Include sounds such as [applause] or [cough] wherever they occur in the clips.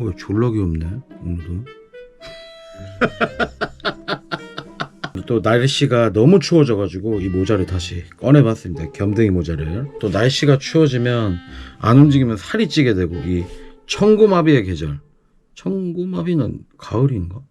어, 졸라 귀엽네 오늘도. [laughs] 또 날씨가 너무 추워져가지고 이 모자를 다시 꺼내봤습니다. 겸댕이 모자를. 또 날씨가 추워지면 안 움직이면 살이 찌게 되고 이 청고마비의 계절. 청고마비는 가을인가?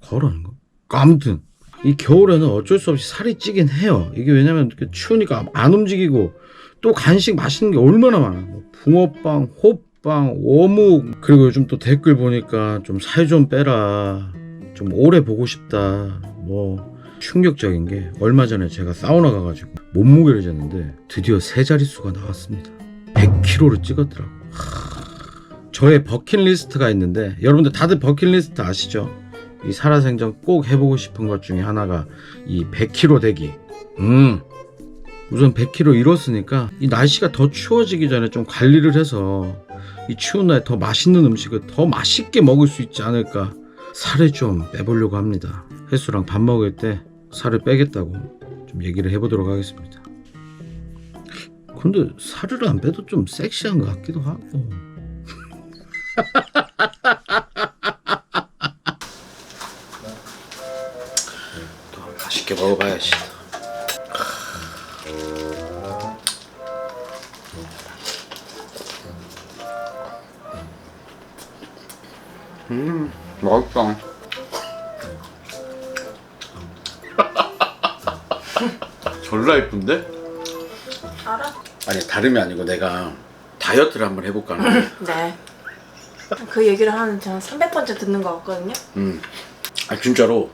가을 아닌가? 아무튼 이 겨울에는 어쩔 수 없이 살이 찌긴 해요. 이게 왜냐면 추우니까 안 움직이고 또 간식 맛있는 게 얼마나 많아. 뭐 붕어빵, 호 빵, 어묵 그리고 요즘 또 댓글 보니까 좀 살 좀 빼라. 좀 오래 보고 싶다. 뭐 충격적인 게 얼마 전에 제가 사우나 가가지고 몸무게를 쟀는데 드디어 세 자릿수가 나왔습니다. 100kg를 찍었더라고. 하... 저의 버킷리스트가 있는데 여러분들 다들 버킷리스트 아시죠? 이 살아생전 꼭 해보고 싶은 것 중에 하나가 이 100kg 되기. 음. 우선 100kg 이뤘으니까 이 날씨가 더 추워지기 전에 좀 관리를 해서 이 추운 날에 더 맛있는 음식을 더 맛있게 먹을 수 있지 않을까 살을 좀 빼보려고 합니다. 혜수랑 밥 먹을 때 살을 빼겠다고 좀 얘기를 해보도록 하겠습니다. 근데 살을 안 빼도 좀 섹시한 것 같기도 하고. 또 맛있게 먹어봐야지. 음, 맛있다. [laughs] 졸라 이쁜데? 알아? 아니 다름이 아니고 내가 다이어트를 한번 해볼까 하는데 [laughs] 네. 그 얘기를 한 제가 300번째 듣는 것 같거든요. 음. 아 진짜로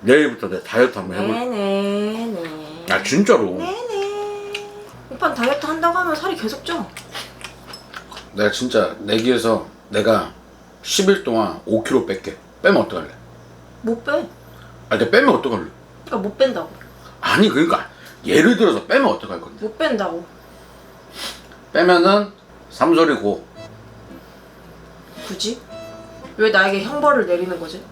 내일부터 내가 다이어트 한번 해볼 네네네. 아 진짜로 네네. 다이어트 한다고 하면 살이 계속 쪄. 내가 진짜 내기에서 내가 10일 동안 5kg 뺄게 빼면 어떡할래? 못 빼. 아니 내가 빼면 어떡할래? 그러니까 못 뺀다고. 아니 그러니까 예를 들어서 빼면 어떡할 건데 못 뺀다고. 빼면은 삼소리고 굳이? 왜 나에게 형벌을 내리는 거지?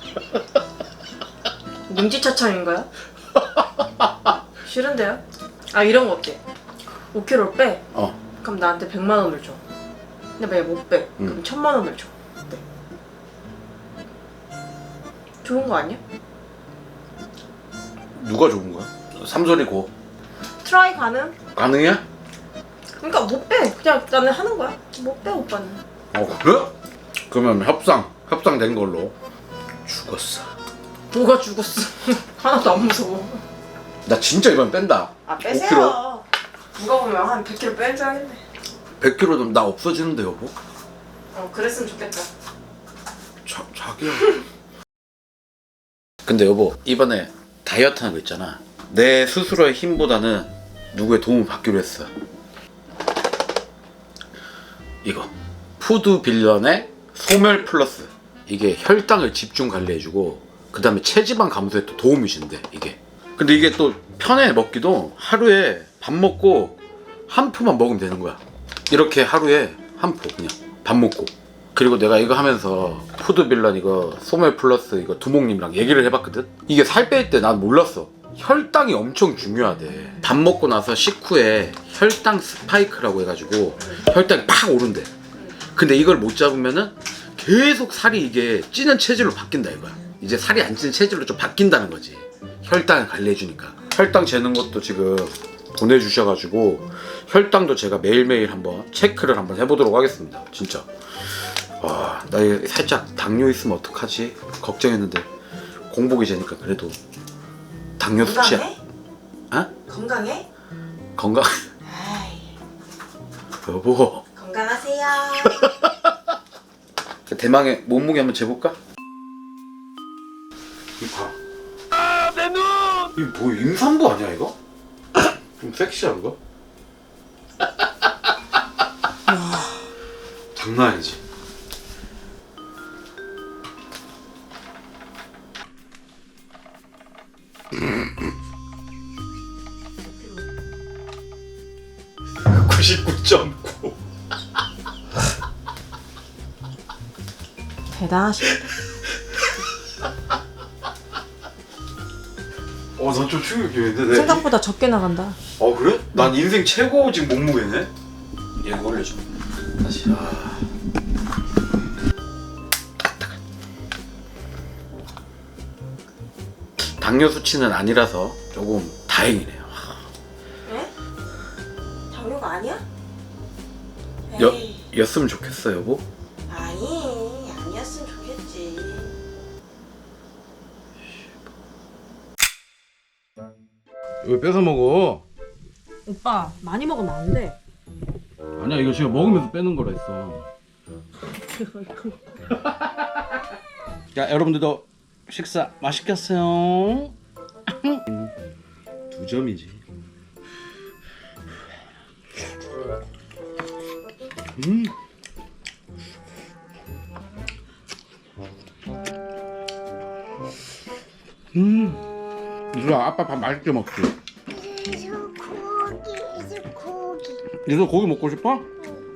[laughs] 능지처참인가요? 싫은데요? 아 이런 거 어때? 5kg를 빼. 어 그럼 나한테 100만 원을 줘. 근데 만약 못 빼. 그럼 응. 1000만 원을 줘. 어때? 좋은 거 아니야? 누가 좋은 거야? 삼소리고 트라이 가능? 가능해? 그러니까 못 빼. 그냥 나는 하는 거야. 못 빼 오빠는. 어 그래? 그러면 협상 협상된 걸로 죽었어 뭐가 죽었어? [laughs] 하나도 안 무서워. 나 진짜 이번 뺀다 아 5kg. 빼세요. 누가 보면 한 100kg 뺀줄 알겠네. 100kg도 나 없어지는데 여보? 어 그랬으면 좋겠다. 자, 자기야. [laughs] 근데 여보 이번에 다이어트 하는 거 있잖아. 내 스스로의 힘보다는 누구의 도움을 받기로 했어. 이거. 푸드 빌런의 소멸 플러스. 이게 혈당을 집중 관리해주고 그 다음에 체지방 감소에 또 도움이 준대 이게. 근데 이게 또 편해 먹기도. 하루에 밥 먹고 한 포만 먹으면 되는 거야. 이렇게 하루에 한 포 그냥 밥 먹고. 그리고 내가 이거 하면서 푸드 빌런 이거 소멜 플러스 이거 두목님이랑 얘기를 해봤거든? 이게 살 뺄 때 난 몰랐어. 혈당이 엄청 중요하대. 밥 먹고 나서 식후에 혈당 스파이크라고 해가지고 혈당이 팍 오른대. 근데 이걸 못 잡으면은 계속 살이 이게 찌는 체질로 바뀐다 이거야. 이제 살이 안 찌는 체질로 좀 바뀐다는 거지. 혈당을 관리해주니까. 혈당 재는 것도 지금 보내주셔가지고 혈당도 제가 매일매일 한번 체크를 한번 해보도록 하겠습니다 진짜 와, 나 살짝 당뇨 있으면 어떡하지? 걱정했는데 공복이 되니까 그래도 당뇨 수치야. 건강해? 어? 건강해? 건강. 아이 여보. 건강하세요. [laughs] 대망의 몸무게 한번 재볼까? 이 봐. 아, 내 눈! 이거 뭐 임산부 아니야 이거? 좀 섹시한 거? [laughs] 장난 아니지. (99.9) 대단하십니다. 어, 난 좀 충격적인데. 내 네. 생각보다 적게 나간다. 어, 그래? 난 인생 최고 지금 몸무게네. 얘 올려줘. 다시. 아. 당뇨 수치는 아니라서 조금 다행이네요. 네? 당뇨가 아니야? 여, 였으면 좋겠어 여보. 왜 뺏어 먹어? 오빠 많이 먹으면 안 돼. 아니야 이거 지금 먹으면서 빼는 거라 했어. 자 여러분들도 식사 맛있겠어요? 두 점이지. 음. 음. 이수야 아빠 밥 맛있게 먹지. 이수 고기 이수 고기 이수 고기 먹고 싶어?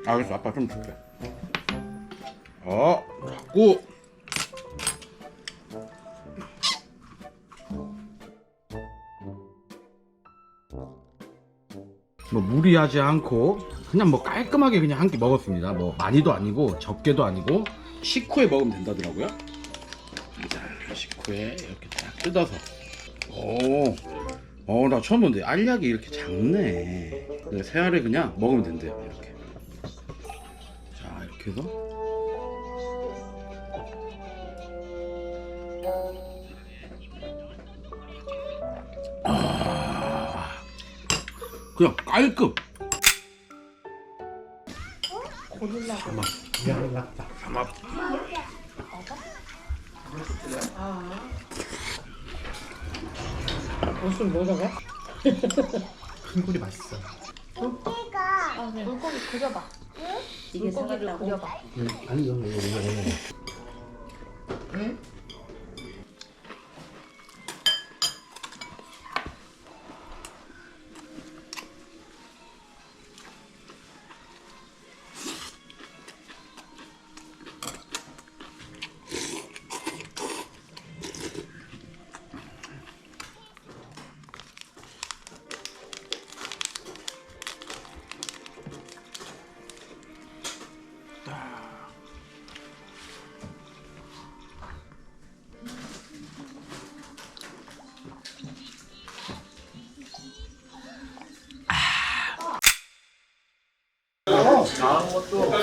알겠어 아빠 좀 줄게. 어 자꾸 뭐 무리하지 않고 그냥 뭐 깔끔하게 그냥 한 끼 먹었습니다. 뭐 많이도 아니고 적게도 아니고 식후에 먹으면 된다더라고요. 자 식후에 이렇게 딱 뜯어서 오. 어, 나 처음 본데 알약이 이렇게 작네. 근데 새알을 그냥 먹으면 된대요, 이렇게. 자, 이렇게 해서. 아, 그냥 깔끔. 삼합. 삼합. 무슨 뭐라고? 흰굴이 맛있어. 내가 물고기 그려봐. 이게 사겠다고. 그려봐. 아니, 이거 이거 이거 이거.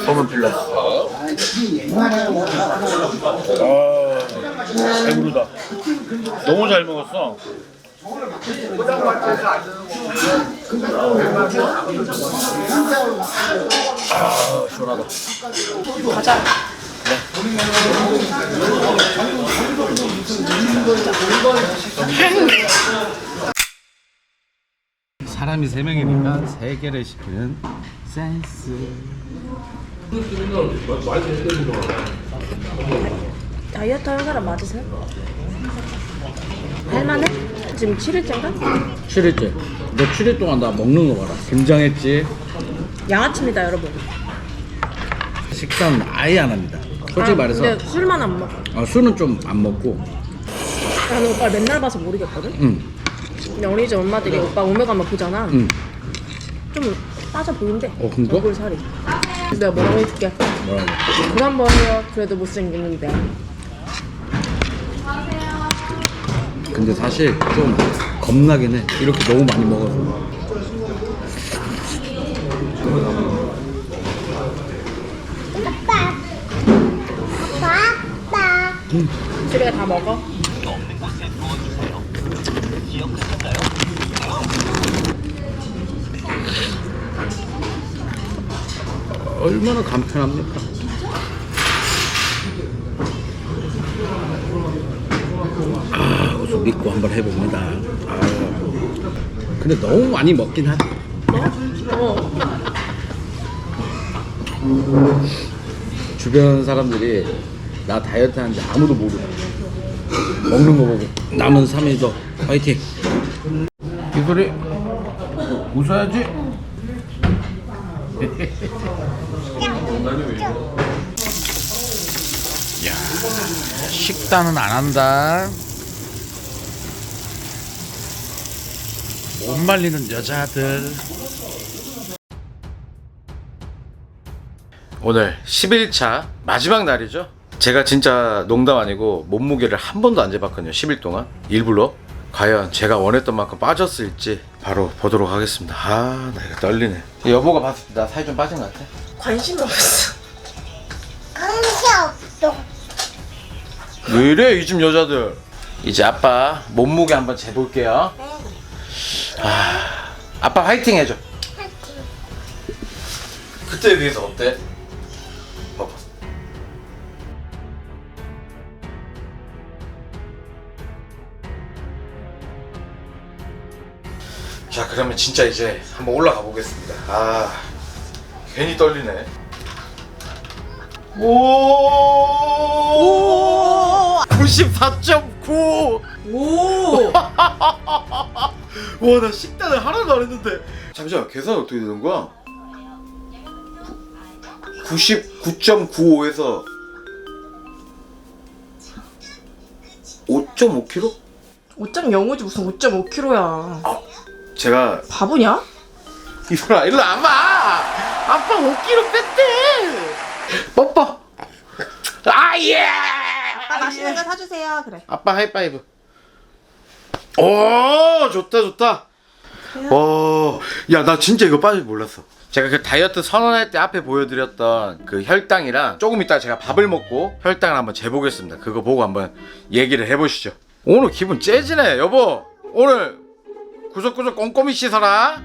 소문 빌렸어. 아, 배부르다. 너무 잘 먹었어. 아, 시원하다. 가자. 사람이 세 명이니까 세 개를 시키는 센스. 다이어트 하는 사람 맞으세요? 할만해? 지금 7일째인가? 7일째. 너 7일 동안 나 먹는 거 봐라. 긴장했지? 양아치입니다 여러분. 식사는 아예 안 합니다. 솔직히 아, 말해서 근데 술만 안 먹어. 아, 술은 좀 안 먹고. 나는 오빠 맨날 봐서 모르겠거든? 응, 근데 어린이집 엄마들이 오빠 오메 가면 보잖아. 응. 좀 빠져 보인대. 어, 진짜? 얼굴 살이. 내가 뭐라고 해줄게. 뭐라고? 그만 버려. 그래도 못생겼는데. 근데 사실 좀 겁나긴 해. 이렇게 너무 많이 먹어서. 아빠 아빠 아빠 수리가 다 먹어? 얼마나 간편합니까? 아, 우선 믿고 한번 해봅니다. 아, 근데 너무 많이 먹긴. 어. 주변 사람들이 나 다이어트 하는지 아무도 모르고 먹는 거 보고 남은 3일 더 화이팅 이 소리 웃어야지 야 식단은 안 한다 못 말리는 여자들 오늘 11차 마지막 날이죠. 제가 진짜 농담 아니고 몸무게를 한 번도 안 재봤거든요. 10일 동안 일부러 과연 제가 원했던 만큼 빠졌을지 바로 보도록 하겠습니다. 아, 나 이거 떨리네. 여보가 봤을 때 나 살 좀 빠진 것 같아. 관심 없어. 관심 없어. 왜 이래 이 집 여자들? 이제 아빠 몸무게 한번 재볼게요. 아, 아빠 화이팅 해줘. 그때에 비해서 어때? 그러면 진짜 이제 한번 올라가 보겠습니다. 아 괜히 떨리네. 오! 94.9! 오. [laughs] 와, 나 식단을 하나도 안 했는데. 잠시만, 계산 어떻게 되는 거야? 99.95에서 5.5kg? 5.05지 무슨 5.5kg야. 제가 바보냐? 이소라 일로 와봐. 아빠 5kg 뺐대. 뽀뽀. 아 예. 아빠 맛있는 거 사주세요. 그래. 아빠 하이파이브. 오 좋다 좋다. 어, 야나 진짜 이거 빠질 줄 몰랐어. 제가 그 다이어트 선언할 때 앞에 보여드렸던 그 혈당이랑 조금 이따 제가 밥을 먹고 혈당을 한번 재보겠습니다. 그거 보고 한번 얘기를 해보시죠. 오늘 기분 째지네 여보. 오늘 구석구석 꼼꼼히 씻어라. [laughs]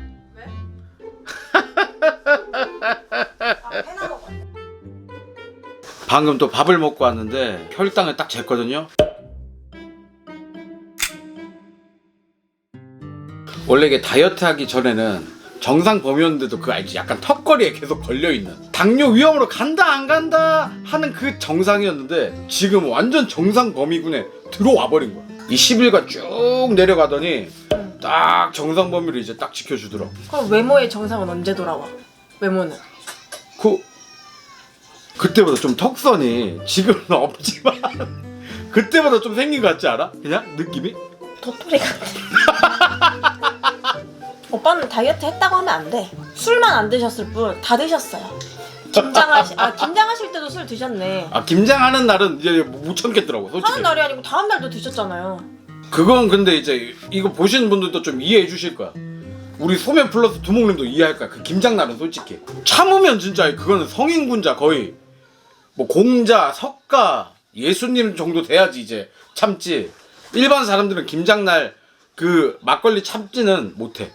방금 또 밥을 먹고 왔는데 혈당을 딱 쟀거든요. 원래 이게 다이어트 하기 전에는 정상 범위였는데도 그 알지 약간 턱걸이에 계속 걸려있는 당뇨 위험으로 간다 안 간다 하는 그 정상이었는데 지금 완전 정상 범위군에 들어와 버린 거야 이 10일간 쭉 내려가더니 딱 정상 범위를 이제 딱 지켜주더라고 그럼 외모의 정상은 언제 돌아와? 외모는. 그 그때보다 좀 턱선이 지금은 없지만 [laughs] 그때보다 좀 생긴 것 같지 않아? 그냥 느낌이? 도토리 같아. [laughs] 오빠는 다이어트 했다고 하면 안 돼. 술만 안 드셨을 뿐 다 드셨어요. 김장하시 아 김장하실 때도 술 드셨네. 아 김장하는 날은 이제 못 참겠더라고 솔직히 하는 날이 아니고 다음 날도 드셨잖아요. 그건 근데 이제 이거 보시는 분들도 좀 이해해 주실 거야. 우리 소면 플러스 두목님도 이해할 거야. 그 김장날은 솔직히 참으면 진짜 그거는 성인군자 거의 뭐 공자, 석가, 예수님 정도 돼야지 이제 참지. 일반 사람들은 김장날 그 막걸리 참지는 못해.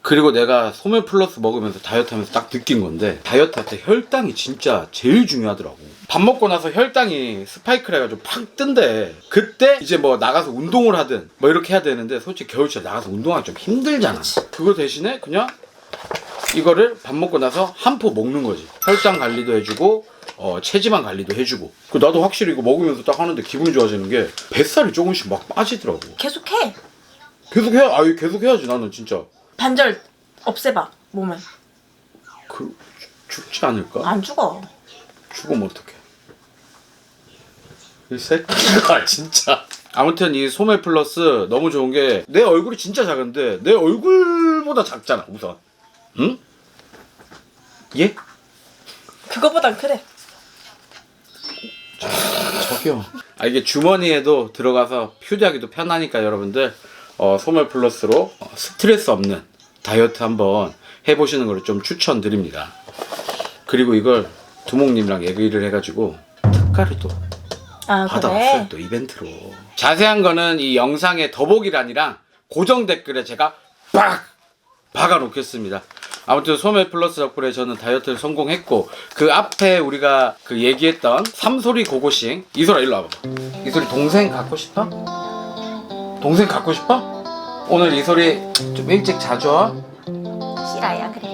그리고 내가 소면 플러스 먹으면서 다이어트 하면서 딱 느낀 건데 다이어트 할 때 혈당이 진짜 제일 중요하더라고. 밥 먹고 나서 혈당이 스파이크를 해가지고 팍 뜬대. 그때 이제 뭐 나가서 운동을 하든 뭐 이렇게 해야 되는데 솔직히 겨울철 나가서 운동하기 좀 힘들잖아. 그거 대신에 그냥 이거를 밥 먹고 나서 한 포 먹는 거지. 혈당 관리도 해주고 어, 체지방 관리도 해주고. 그 나도 확실히 이거 먹으면서 딱 하는데 기분이 좋아지는 게 뱃살이 조금씩 막 빠지더라고. 계속해. 계속 해야 아유 계속 해야지 나는 진짜 반절 없애봐 몸을. 그 죽- 죽지 않을까? 안 죽어. 죽으면 어떡해 이 새끼가 [laughs] 진짜 아무튼 이 소매 플러스 너무 좋은 게 내 얼굴이 진짜 작은데 내 얼굴보다 작잖아 우선 응? 예? 그거보단 그래. 저기요 아 이게 주머니에도 들어가서 휴대하기도 편하니까 여러분들 어, 소매 플러스로 어, 스트레스 없는 다이어트 한번 해보시는 걸 좀 추천드립니다 그리고 이걸 두목님이랑 얘기를 해가지고 특가를 또 아 받아왔어요 그래. 또 이벤트로 자세한 거는 이 영상의 더보기란이랑 고정 댓글에 제가 빡 박아 놓겠습니다 아무튼 소매 플러스 덕분에 저는 다이어트를 성공했고 그 앞에 우리가 그 얘기했던 삼소리 고고싱 이소라 일로 와봐 이소리 동생 갖고 싶어? 동생 갖고 싶어? 오늘 이소리 좀 일찍 자줘 싫어요 그래.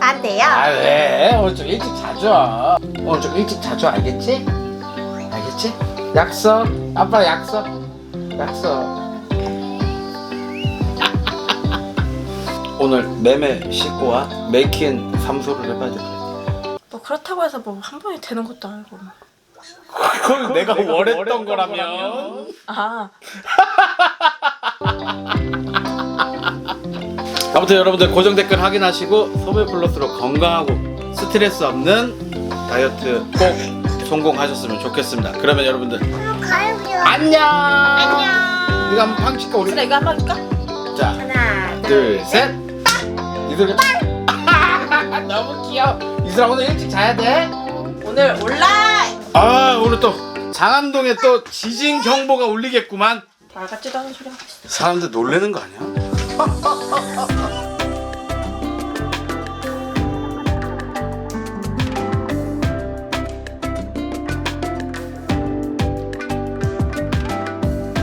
안 돼요. 아 왜? 오늘 좀 일찍 자줘 오늘 좀 일찍 자줘 알겠지? 알겠지? 약속 아빠 약속 약속 오늘 매매 씻고 와 메이킹 삼소를 해봐야 돼 뭐 그렇다고 해서 뭐 한 번에 되는 것도 아니고. 그건 내가 원했던 거라면 아 아무튼 여러분들 고정 댓글 확인하시고 소매 플러스로 건강하고 스트레스 없는 다이어트 꼭 성공하셨으면 좋겠습니다 그러면 여러분들 가요. 안녕 안녕. 이거 한번 팡 칠까 우리? 그래 이거 한 번 할까? 자 하나, 둘, 셋. 이슬이 [laughs] 너무 귀여워. 이슬아 오늘 일찍 자야 돼. 오늘 온라인 아 오늘 또 장안동에 또 지진 경보가 울리겠구만. 다 같지도 않은 소리 하고 있어 사람들 놀래는 거 아니야?